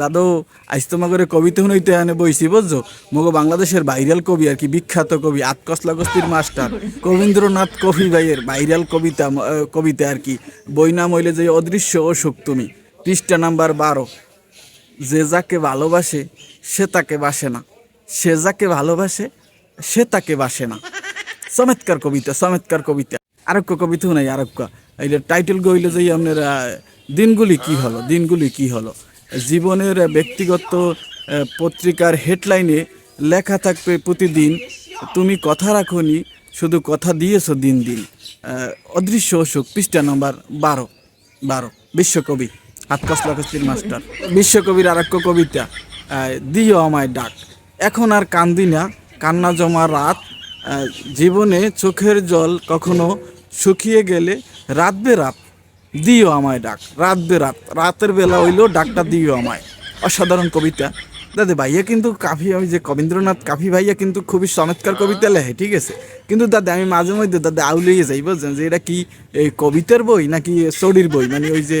দাদু আজ তোমা করে কবিতা শুনাইতে এনে বইছি, বুঝছ? মগো বাংলাদেশের ভাইরাল কবি আর কি, বিখ্যাত কবি, আতকসলাগস্তির মাস্টার। কবীন্দ্রনাথ কবি ভাইয়ের ভাইরাল কবিতা কবিতা আর কি। বই নাম হইলে যে অদৃশ্য অসুখ তুমি। পৃষ্ঠা নাম্বার বারো। যে যাকে ভালোবাসে, সে তাকে বাসে না। সে যাকে ভালোবাসে, সে তাকে বাসে না। চমৎকার কবিতা চমৎকার কবিতা। আরক্য কবিতা নাই আরক্য এইটা টাইটেল গইলে যে আপনার, দিনগুলি কি হলো, দিনগুলি কি হলো? জীবনের ব্যক্তিগত পত্রিকার হেডলাইনে লেখা থাকবে প্রতিদিন। তুমি কথা রাখনি, শুধু কথা দিয়েছ দিন দিন। অদৃশ্য অসুখ পৃষ্ঠা নম্বর বারো বারো, বিশ্বকবি আতকসলাকস্তির মাস্টার, বিশ্বকবির আরেক কবিতা দিও আমায় ডাক। এখন আর কান্দি না, কান্না জমা রাত। জীবনে চোখের জল কখনো শুকিয়ে গেলে রাতবে রাত। দিও আমায় ডাক, রাত বে রাত, রাতের বেলা হইলেও ডাকটা দিও আমায়। অসাধারণ কবিতা। দাদা ভাইয়া কিন্তু কাফি আমি যে কবীন্দ্রনাথ কাফি ভাইয়া কিন্তু খুবই চমৎকার কবিতা লেখে, ঠিক আছে? কিন্তু দাদা, আমি মাঝে মধ্যে দাদা আউলিয়ে যাই বুঝছেন যে এটা কি, এই কবিতার বই নাকি স্টোরির বই? মানে ওই যে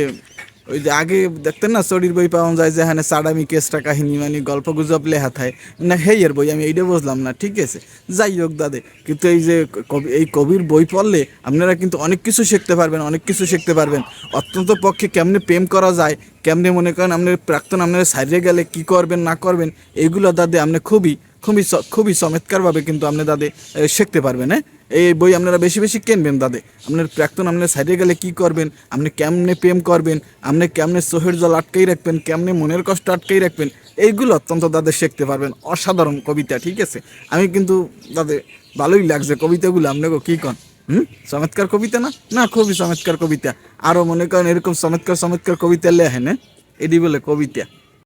ওই যে আগে দেখতেন না স্টোরির বই পাওয়া যায় যে হ্যাঁ সাডামি কেসটা কাহিনী মানে গল্প গুজব লেখা থাকে। না হেইয়ের বই, আমি এইটা বুঝলাম না, ঠিক আছে। যাই হোক দাদে, কিন্তু এই যে কবি, এই কবির বই পড়লে আপনারা কিন্তু অনেক কিছু শিখতে পারবেন, অনেক কিছু শিখতে পারবেন। অত্যন্ত পক্ষে কেমনে প্রেম করা যায়, কেমনে মনে করেন আপনার প্রাক্তন আপনারা সাইডে গেলে কি করবেন, না করবেন এইগুলো দাদে আপনি খুবই খুবই খুবই চমৎকারভাবে কিন্তু আপনি দাদে শিখতে পারবেন হ্যাঁ? এই বই আপনারা বেশি বেশি কিনবেন দাদে। আপনার প্রাক্তন আপনার সাইডে গেলে কি করবেন? আপনি কেমনে প্রেম করবেন? আপনি কেমনে চোখের জল আটকেই রাখবেন? কেমনে মনের কষ্ট আটকেই রাখবেন? এইগুলো অত্যন্ত দাদে শিখতে পারবেন। অসাধারণ কবিতা, ঠিক আছে? আমি কিন্তু দাদে, ভালোই লাগছে কবিতাগুলো। আপনাকে কী কন? হুম? চমৎকার কবিতা না? না, খুবই চমৎকার কবিতা। আরও মনে করেন এরকম চমৎকার চমৎকার কবিতা লেখেন হ্যাঁ? এটি বলে কবিতা।